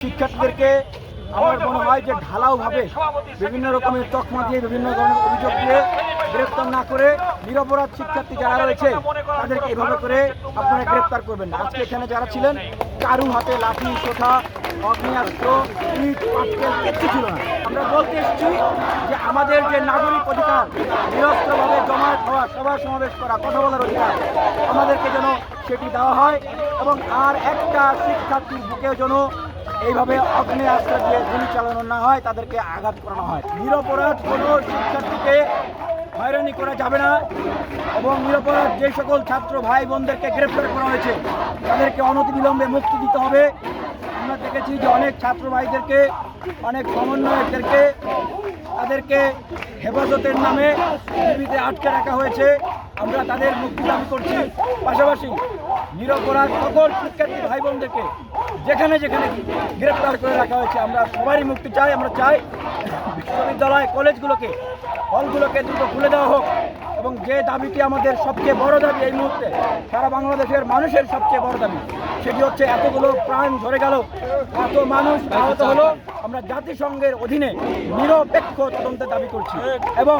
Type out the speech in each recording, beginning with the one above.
শিক্ষার্থীদেরকে আমার মনে হয় যে ঢালাওভাবে বিভিন্ন রকমের তকমা দিয়ে, বিভিন্ন ধরনের অভিযোগ দিয়ে গ্রেপ্তার না করে নিরপরাধ শিক্ষার্থী যারা রয়েছে, তাদেরকে এভাবে করে আপনারা গ্রেপ্তার করবেন আজকে এখানে যারা ছিলেন কারু হাতে লাঠি, সোঠা, অগ্নিয়াস্ত্র, ইট কিচ্ছু ছিল না। আমরা বলতে এসেছি যে আমাদের যে নাগরিক অধিকার, নিরস্ত্রভাবে জমায়েত হওয়া, সভা সমাবেশ করা, কথা বলার অধিকার, আমাদেরকে যেন সেটি দেওয়া হয় এবং আর একটা শিক্ষার্থীর বুকেও যেন এইভাবে অগ্নি আস্ত্র দিয়ে গুলি চালানো না হয়, তাদেরকে আঘাত করানো হয়। নিরপরাধ কোনো শিক্ষার্থীকে হয়রানি করা যাবে না এবং নিরপরাধ যে সকল ছাত্র ভাই বোনদেরকে গ্রেপ্তার করা হয়েছে, তাদেরকে অনতিবিলম্বে মুক্তি দিতে হবে। আমরা দেখেছি যে অনেক ছাত্র ভাইদেরকে, অনেক সমন্বয়কদেরকে তাদেরকে হেফাজতের নামে টিভিতে আটকে রাখা হয়েছে। আমরা তাদের মুক্তি দাবি করছি। পাশাপাশি নিরপরাধ সকল শিক্ষার্থী ভাই বোনদেরকে যেখানে যেখানে গ্রেপ্তার করে রাখা হয়েছে, আমরা সবারই মুক্তি চাই, আমরা চাই বিশ্ববিদ্যালয়, কলেজগুলোকে, হলগুলোকে দ্রুত খুলে দেওয়া হোক। এবং যে দাবিটি আমাদের সবচেয়ে বড় দাবি এই মুহূর্তে সারা বাংলাদেশের মানুষের সবচেয়ে বড় দাবি, সেটি হচ্ছে এতগুলো প্রাণ ঝরে গেল, এত মানুষ আহত হলো। আমরা জাতিসংঘের অধীনে নিরপেক্ষ তদন্তের দাবি করছি এবং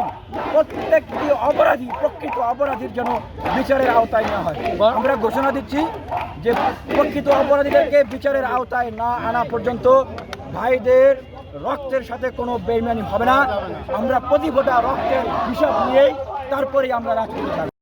প্রত্যেকটি অপরাধী, প্রকৃত অপরাধীর জন্য বিচারের আওতায় নেওয়া হয়। আমরা ঘোষণা দিচ্ছি যে প্রকৃত অপরাধীদেরকে বিচারের আওতায় না আনা পর্যন্ত ভাইদের রক্তের সাথে কোনো বেইমানি হবে না। আমরা প্রতি ফোঁটা রক্তের হিসাব নিয়েই তারপরেই আমরা রাখতে রাজনীতি